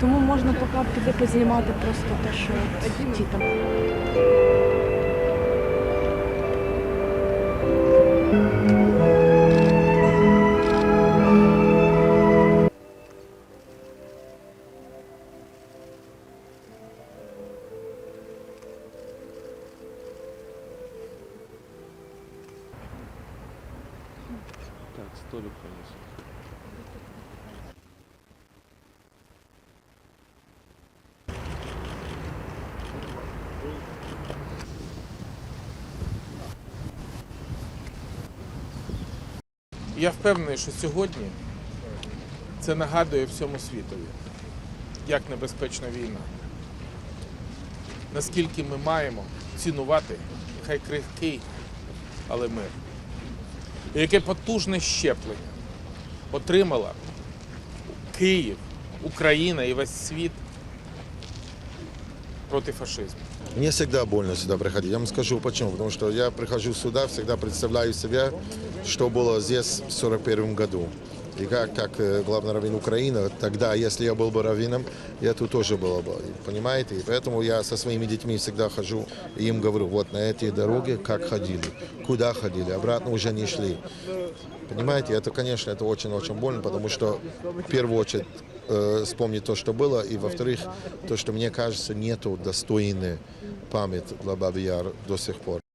Тому можна поки піти познімати просто те, що ті там. Так, столик принесу. Я впевнений, що сьогодні це нагадує всьому світові, як небезпечна війна. Наскільки ми маємо цінувати хай крихкий, але мир. І яке потужне щеплення отримала Київ, Україна і весь світ проти фашизму. Мне всегда больно сюда приходить. Я вам скажу почему. Потому что я прихожу сюда, всегда представляю себя, что было здесь в 41 году. И как, как э, главный раввин Украины, тогда, если я был бы раввином, я тут тоже был бы. Понимаете? И поэтому я со своими детьми всегда хожу и им говорю, вот на эти дороги как ходили, куда ходили, обратно уже не шли. Понимаете, это, конечно, это очень-очень больно, потому что в первую очередь э, вспомнить то, что было, и во-вторых, то, что мне кажется, нету достойной памяти для Бабы Яр до сих пор.